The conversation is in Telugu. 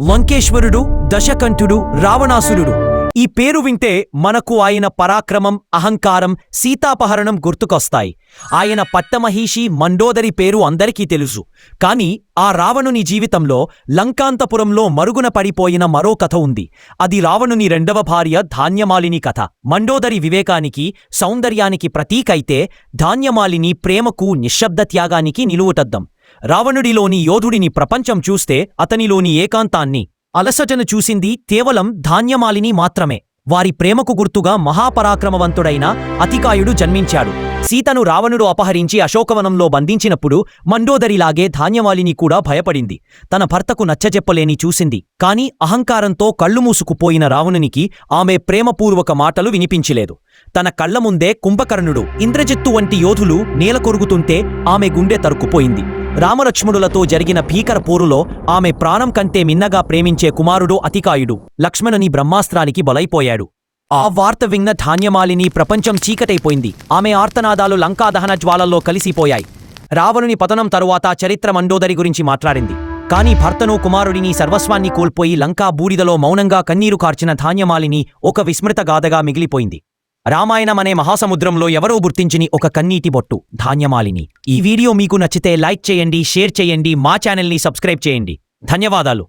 లంకేశ్వరుడు దశకంఠుడు రావణాసురుడు. ఈ పేరు వింటే మనకు ఆయన పరాక్రమం అహంకారం సీతాపహరణం గుర్తుకొస్తాయి. ఆయన పట్టమహిషి మండోదరి పేరు అందరికీ తెలుసు. కాని ఆ రావణుని జీవితంలో లంకాంతపురంలో మరుగున పడిపోయిన మరో కథ ఉంది. అది రావణుని రెండవ భార్య ధాన్యమాలిని కథ. మండోదరి వివేకానికి సౌందర్యానికి ప్రతీకైతే ధాన్యమాలిని ప్రేమకు నిశ్శబ్ద త్యాగానికి నిలువుటద్దం. రావణుడిలోని యోధుడిని ప్రపంచం చూస్తే అతనిలోని ఏకాంతాన్ని అలసటను చూసింది కేవలం ధాన్యమాలిని మాత్రమే. వారి ప్రేమకు గుర్తుగా మహాపరాక్రమవంతుడైన అతికాయుడు జన్మించాడు. సీతను రావణుడు అపహరించి అశోకవనంలో బంధించినప్పుడు మండోదరిలాగే ధాన్యమాలిని కూడా భయపడింది. తన భర్తకు నచ్చజెప్పలేని చూసింది. కాని అహంకారంతో కళ్ళు మూసుకుపోయిన రావణునికి ఆమె ప్రేమపూర్వక మాటలు వినిపించలేదు. తన కళ్ళ ముందే కుంభకర్ణుడు ఇంద్రజిత్తు వంటి యోధులు నేలకొరుగుతుంటే ఆమె గుండె తరుక్కుపోయింది. రామలక్ష్మణులతో జరిగిన భీకర పోరులో ఆమె ప్రాణం కంటే మిన్నగా ప్రేమించే కుమారుడు అతికాయుడు. లక్ష్మణుని బ్రహ్మాస్త్రానికి బలైపోయాడు. ఆ వార్త విన్న ధాన్యమాలిని ప్రపంచం చీకటైపోయింది. ఆమె ఆర్తనాదాలు లంకాదహన జ్వాలల్లో కలిసిపోయాయి. రావణుని పతనం తరువాత చరిత్ర మండోదరి గురించి మాట్లాడింది. కాని భర్తను కుమారుడిని సర్వస్వాన్ని కోల్పోయి లంకా బూడిదలో మౌనంగా కన్నీరు కార్చిన ధాన్యమాలిని ఒక విస్మృత గాథగా మిగిలిపోయింది. రామాయణం అనే మహాసముద్రంలో ఎవరో గుర్తించిని ఒక కన్నీటి బొట్టు ధాన్యమాలిని. ఈ వీడియో మీకు నచ్చితే లైక్ చేయండి షేర్ చేయండి మా ఛానల్ని సబ్స్క్రైబ్ చేయండి. ధన్యవాదాలు.